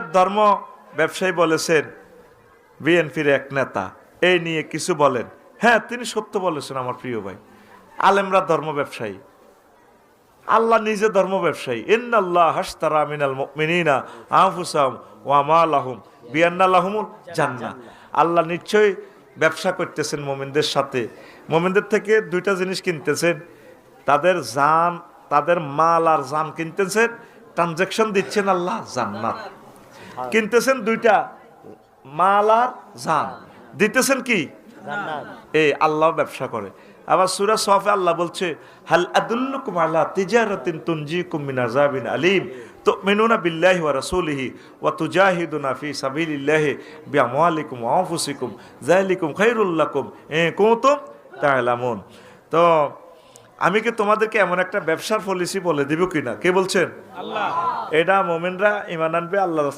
ধর্ম ব্যবসায়ী বলেছেন, বিএনপির এক নেতা। এই নিয়ে কিছু বলেন। হ্যাঁ তিনি সত্য বলেছেন আমার প্রিয় ভাই। আলেমরা ধর্ম ব্যবসায়ী। আল্লাহ নিজে ধর্ম ব্যবসায়ী। ইন্নাল্লাহ হাসতারা মিনাল মুমিনিনা আনফুসাহুম ওয়া আমালাহুম বিআন্নালাহুমুল জান্নাহ। আল্লাহ নিশ্চয়ই ব্যবসা করতেছেন মোমিনদের সাথে। মোমিনদের থেকে দুইটা জিনিস কিনতেছেন। তাদের জান, তাদের মাল আর জান কিনতেছেন। ট্রানজাকশন দিচ্ছেন আল্লাহ জান্নাত। কিনতেছেন দুইটা মাল আর জান। দিতেছেন কি? এই আল্লাহ ব্যবসা করে। আবার সুরা সফে আল্লাহ বলছে হাল আদুল্লুকুম আলা তিজারাতিন তুনজিকুম মিন আযাবিন আলিম। তুমিনুনা বিল্লাহি ওয়া রাসূলিহি ওয়া তুজাহিদুনা ফি সাবিলিল্লাহি বিআমওয়ালিকুম ওয়া আনফুসিকুম। যালিকুম খায়রুল লাকুম ইন কুনতুম তা'লামুন তো আমি কি তোমাদেরকে এমন একটা ব্যবসার পলিসি বলে দিব কিনা? কে বলছেন? আল্লাহ। এটা মোমেনরা ইমান আনবে আল্লাহ